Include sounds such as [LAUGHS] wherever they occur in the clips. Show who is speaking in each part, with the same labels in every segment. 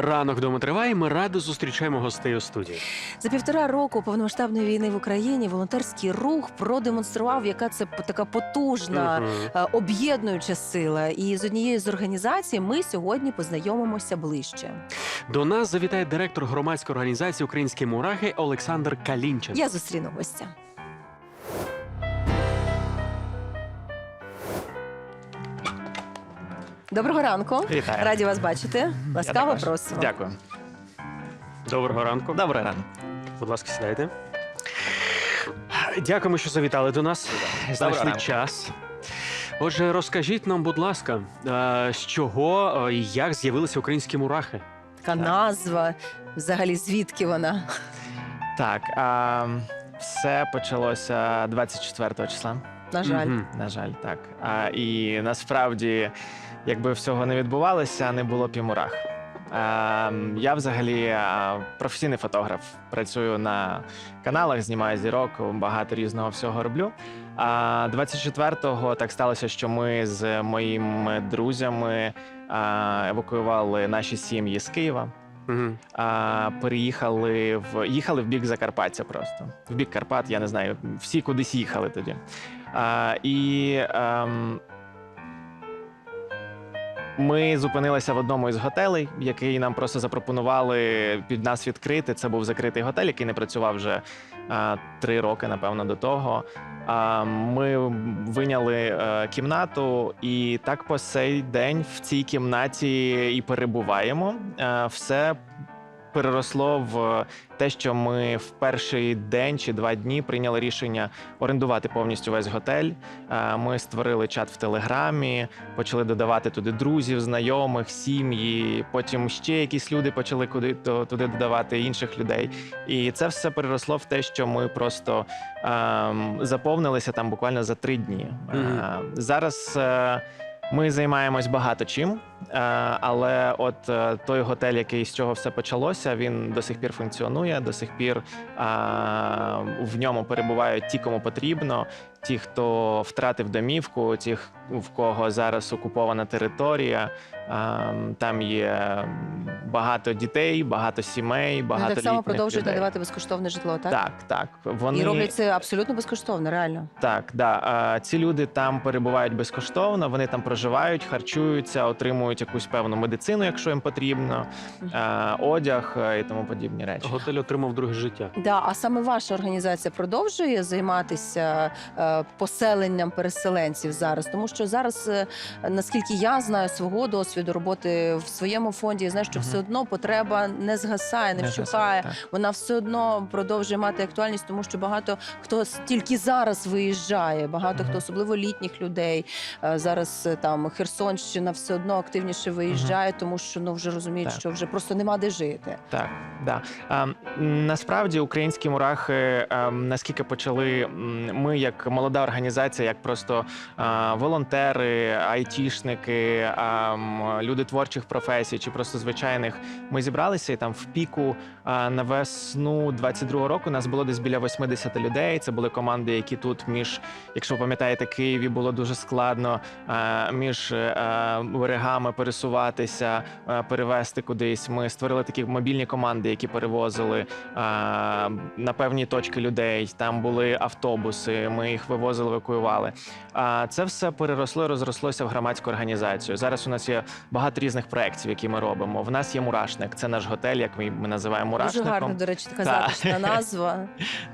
Speaker 1: Ранок вдома триває. Ми радо зустрічаємо гостей у студії.
Speaker 2: За півтора року повномасштабної війни в Україні волонтерський рух продемонстрував, яка це така потужна. Е, Об'єднуюча сила, і з однією з організацій ми сьогодні познайомимося ближче.
Speaker 1: До нас завітає директор громадської організації Українські мурахи Олександр Калінчен.
Speaker 2: Я зустріну гостя. Доброго ранку.
Speaker 3: Вітаю.
Speaker 2: Раді вас бачити. Ласкаво
Speaker 3: також.
Speaker 2: просимо.
Speaker 3: Дякую.
Speaker 1: Доброго ранку.
Speaker 3: Добрий ранок.
Speaker 1: Будь ласка, сідайте. Дякуємо, що завітали до нас. Знайшли
Speaker 3: ранку.
Speaker 1: час. Отже, розкажіть нам, будь ласка, е, з чого е, і як з'явилися українські мурахи?
Speaker 2: Така назва. Взагалі, звідки вона?
Speaker 3: Так, а, все почалося 24 числа.
Speaker 2: На жаль.
Speaker 1: Мгм.
Speaker 3: На жаль, так. А, і насправді, якби всього не відбувалося, не було б і мурах. Я взагалі професійний фотограф. Працюю на каналах, знімаю зірок, багато різного всього роблю. А 24-го так сталося, що ми з моїми друзями евакуювали наші сім'ї з Києва.
Speaker 1: Мгм.
Speaker 3: а, переїхали в їхали в бік Закарпаття просто. В бік Карпат, я не знаю, всі кудись їхали тоді. А, і ем, ми зупинилися в одному із готелей, який нам просто запропонували під нас відкрити. Це був закритий готель, який не працював вже а, три роки, напевно, до того. А, ми виняли а, кімнату, і так по сей день в цій кімнаті і перебуваємо. А, все переросло в те, що ми в перший день чи два дні прийняли рішення орендувати повністю весь готель. Е, Ми створили чат в Телеграмі, почали додавати туди друзів, знайомих, сім'ї. Потім ще якісь люди почали куди туди додавати інших людей. І це все переросло в те, що ми просто ем, заповнилися там буквально за три дні.
Speaker 1: Мгм.
Speaker 3: Е, зараз. е, ми займаємось багато чим, е, але от е, той готель, який з чого все почалося, він до сих пір функціонує. До сих пір е, в ньому перебувають ті, кому потрібно, ті, хто втратив домівку, ті, в кого зараз окупована територія. Е, Там є багато дітей, багато сімей, багато
Speaker 2: так само продовжують
Speaker 3: людей.
Speaker 2: надавати безкоштовне житло, так?
Speaker 3: Так, так. Вони
Speaker 2: І роблять це абсолютно безкоштовно, реально.
Speaker 3: так, да. Ці люди там перебувають безкоштовно, вони там проживають, харчуються, отримують якусь певну медицину, якщо їм потрібно,
Speaker 2: Мгм.
Speaker 3: одяг е, і тому подібні речі.
Speaker 1: Готель отримав друге життя.
Speaker 2: Да, а саме ваша організація продовжує займатися е, поселенням переселенців зараз, тому що зараз, е, наскільки я знаю свого досвіду роботи в своєму фонді, я знаю, що
Speaker 3: Мгм.
Speaker 2: все одно потреба не згасає, не,
Speaker 3: Не
Speaker 2: вщухає.
Speaker 3: згасає, так.
Speaker 2: Вона все одно продовжує мати актуальність, тому що багато хто с- тільки зараз виїжджає, багато
Speaker 3: Мгм.
Speaker 2: хто, особливо літніх людей. е, Зараз е, там Херсонщина все одно активніше виїжджає, тому що ну вже розуміють,
Speaker 3: Так.
Speaker 2: що вже просто нема де жити.
Speaker 3: Так, да. А, насправді українські мурахи, а, наскільки почали, ми як молода організація, як просто а, волонтери, айтішники, а, люди творчих професій чи просто звичайних, ми зібралися і там в піку а, на весну 22-го року нас було десь біля 80 людей. Це були команди, які тут між, якщо ви пам'ятаєте, Києві було дуже складно а, між е, берегами пересуватися, е, перевезти кудись. Ми створили такі мобільні команди, які перевозили а, на певні точки людей. Там були автобуси, ми їх вивозили, евакуювали. А це все переросло і розрослося в громадську організацію. Зараз у нас є багато різних проєктів, які ми робимо. В нас є мурашник, це наш готель, як ми, ми називаємо
Speaker 2: Дуже гарно, до речі, така
Speaker 3: Так.
Speaker 2: затишна [LAUGHS] назва.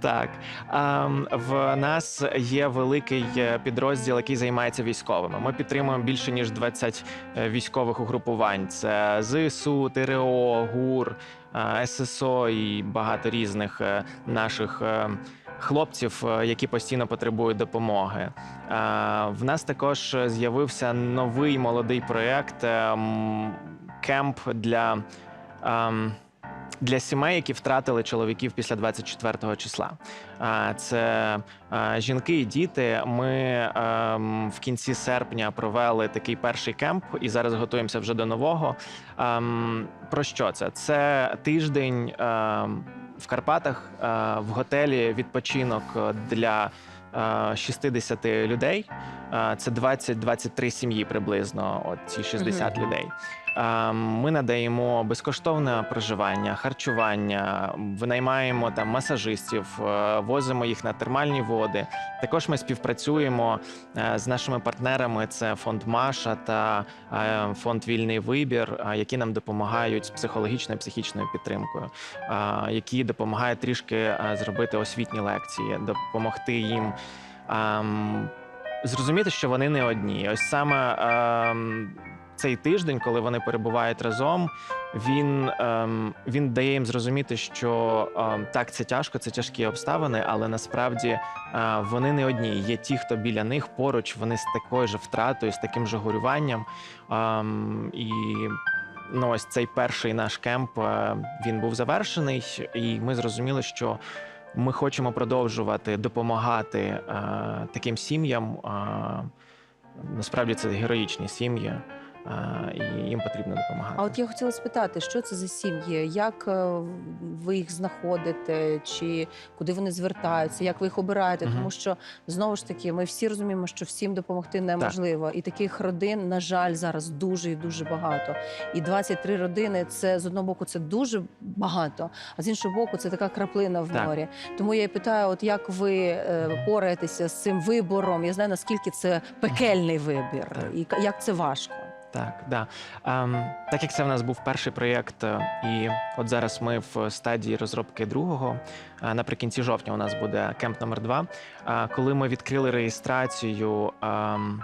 Speaker 3: Так Ем, в нас є великий е, підрозділ, який займається військовими. Ми підтримуємо більше ніж 20 е, військових угрупувань. Це ЗСУ, ТРО, ГУР, е, ССО і багато різних е, наших. е, Хлопців, які постійно потребують допомоги, в нас також з'явився новий молодий проєкт е, кемп для ем, для сімей, які втратили чоловіків після 24 числа. Це жінки і діти. Ми ем, в кінці серпня провели такий перший кемп, і зараз готуємося вже до нового. Ем, Про що це? Це тиждень ем, в Карпатах е, в готелі відпочинок для е, 60 людей. Е, Це 20-23 сім'ї приблизно. От ці 60
Speaker 2: Мгм.
Speaker 3: людей. Е, Ми надаємо безкоштовне проживання, харчування, винаймаємо там масажистів, е, возимо їх на термальні води. Також ми співпрацюємо е, з нашими партнерами. Це фонд Маша та е, фонд Вільний вибір, е, які нам допомагають з психологічною психічною підтримкою, е, які допомагають трішки е, зробити освітні лекції, допомогти їм. ем, Зрозуміти, що вони не одні. Ось саме ем, цей тиждень, коли вони перебувають разом, він, ем, він дає їм зрозуміти, що ем, так, це тяжко, це тяжкі обставини, але насправді е, вони не одні. Є ті, хто біля них поруч, вони з такою ж втратою, з таким же горюванням. Ем, і ну, ось цей перший наш кемп е, він був завершений, і ми зрозуміли, що. Ми хочемо продовжувати допомагати е, таким сім'ям. Е, насправді це героїчні сім'ї, і їм потрібно допомагати.
Speaker 2: А от я хотіла спитати, що це за сім'ї? Як е, ви їх знаходите, чи куди вони звертаються, як ви їх обираєте?
Speaker 3: Мгм.
Speaker 2: Тому що знову ж таки, ми всі розуміємо, що всім допомогти неможливо, і таких родин, на жаль, зараз дуже і дуже багато. І 23 родини це з одного боку це дуже багато, а з іншого боку, це така краплина в
Speaker 3: Так.
Speaker 2: морі. Тому я питаю, от як ви е, пораєтеся з цим вибором? Я знаю наскільки це пекельний вибір,
Speaker 3: Так.
Speaker 2: і як це важко.
Speaker 3: Так, да. Ем, так як це в нас був перший проєкт, е, і от зараз ми в стадії розробки другого. е, Наприкінці жовтня у нас буде кемп номер два. Е, Коли ми відкрили реєстрацію. ем,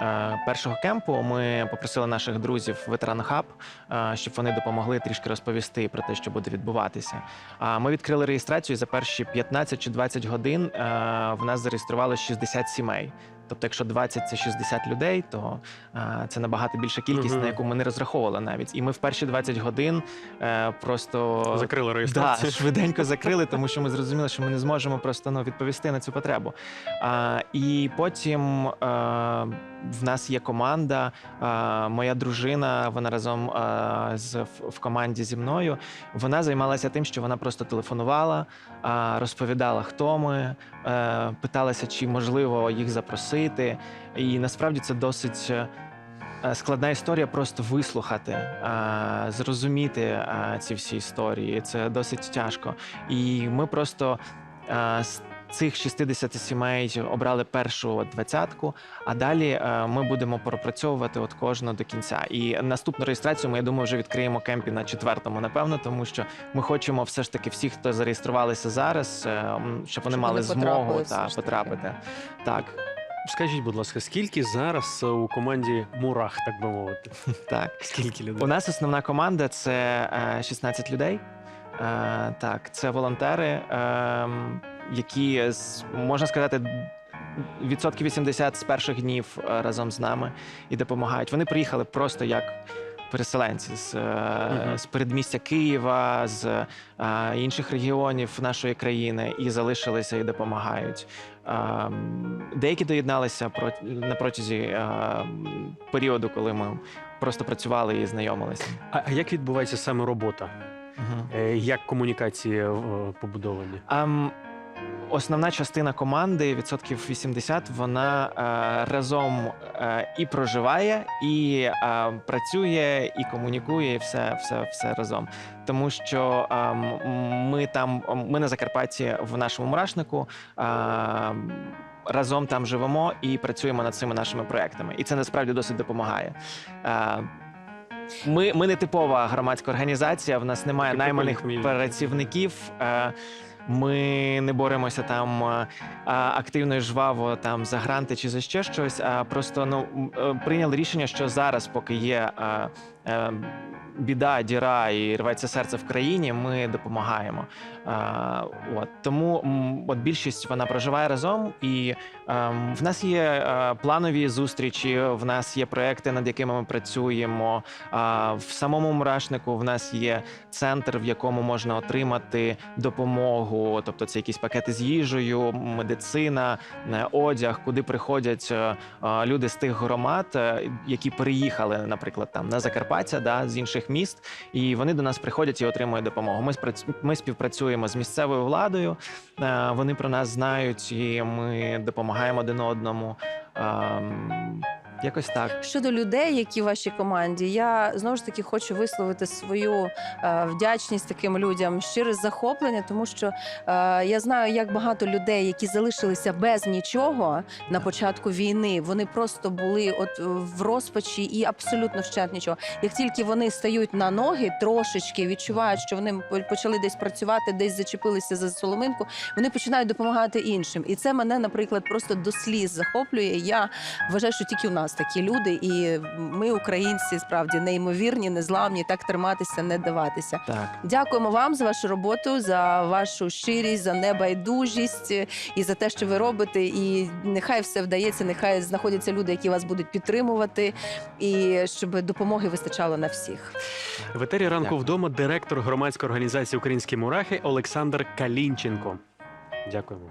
Speaker 3: е, Першого кемпу ми попросили наших друзів Ветеран Хаб, е, щоб вони допомогли трішки розповісти про те, що буде відбуватися. А Ми відкрили реєстрацію і за перші 15 чи 20 годин е, в нас зареєструвалося 60 сімей. Тобто, якщо 20 – це 60 людей, то е, це набагато більша кількість,
Speaker 1: Мгм.
Speaker 3: на яку ми не розраховували навіть. І ми в перші 20 годин е, просто
Speaker 1: Закрили
Speaker 3: да, [LAUGHS] швиденько закрили, тому що ми зрозуміли, що ми не зможемо просто ну, відповісти на цю потребу. А, і потім е, в нас є команда. моя дружина, вона разом з в- команді зі мною. Вона займалася тим, що вона просто телефонувала, розповідала, хто ми, е, питалася, чи можливо їх запросити. І насправді це досить. е, Складна історія просто вислухати, зрозуміти ці всі історії. Це досить тяжко. І ми просто цих 60 сімей обрали першу двадцятку, а далі е, ми будемо пропрацьовувати от кожну до кінця. І наступну реєстрацію ми, я думаю, вже відкриємо кемпі на четвертому, напевно, тому що ми хочемо все ж таки всіх, хто зареєструвалися зараз, е, щоб вони
Speaker 2: Щоб
Speaker 3: мали
Speaker 2: вони
Speaker 3: змогу та, потрапити. Так,
Speaker 1: Скажіть, будь ласка, скільки зараз е, у команді Мурах, так би мовити? [LAUGHS]
Speaker 3: так.
Speaker 1: Скільки людей?
Speaker 3: У нас основна команда це е, 16 людей. Так, це волонтери, е, які можна сказати. Відсотків 80 з перших днів е, разом з нами і допомагають. Вони приїхали просто як переселенці з, е, з передмістя Києва, з е, інших регіонів нашої країни і залишилися і допомагають. Е, Деякі доєдналися про- на протязі періоду, коли ми просто працювали і знайомилися.
Speaker 1: А а як відбувається саме робота? Е, Як комунікації побудовані?
Speaker 3: Ам, основна частина команди, відсотків 80, вона е, разом е, і проживає, і е, працює, і комунікує, і все, все, все разом. Тому що ем, ми там, ми на Закарпатті в нашому мурашнику. ем, Разом там живемо і працюємо над цими нашими проектами, і це насправді досить допомагає. Е, Ми, ми не типова громадська організація. В нас немає найманих працівників. Е, Ми не боремося там е, а, активно і жваво там за гранти чи за ще щось. А просто ну е, прийняли рішення, що зараз, поки є е, е, біда, діра і рветься серце в країні, ми допомагаємо. А, От тому от більшість вона проживає разом, і ем, в нас є е, планові зустрічі. В нас є проекти, над якими ми працюємо. А, В самому мурашнику в нас є центр, в якому можна отримати допомогу, тобто це якісь пакети з їжею, медицина, е, одяг, куди приходять е, е, люди з тих громад, е, які переїхали, наприклад, там на Закарпаття, да, з інших міст, і вони до нас приходять і отримують допомогу. Ми ми співпрацюємо з місцевою владою. е, Вони про нас знають, і ми допомагаємо один одному. Якось так.
Speaker 2: Щодо людей, які в вашій команді, я знову ж таки хочу висловити свою е, вдячність таким людям, щире захоплення, тому що е, я знаю, як багато людей, які залишилися без нічого на початку війни, вони просто були от е, в розпачі і абсолютно вщент нічого. Як тільки вони стають на ноги, трошечки відчувають, що вони почали десь працювати, десь зачепилися за соломинку, вони починають допомагати іншим. І це мене, наприклад, просто до сліз захоплює. Я вважаю, що тільки у нас такі люди, і ми, українці, справді неймовірні, незламні, так триматися, не даватися.
Speaker 3: Так.
Speaker 2: Дякуємо вам за вашу роботу, за вашу щирість, за небайдужість е, і за те, що ви робите. І нехай все вдається, нехай знаходяться люди, які вас будуть підтримувати, і щоб допомоги вистачало на всіх.
Speaker 1: В етері ранку
Speaker 3: Дякую.
Speaker 1: вдома директор громадської організації Українські мурахи Олександр Калінченко. Дякуємо.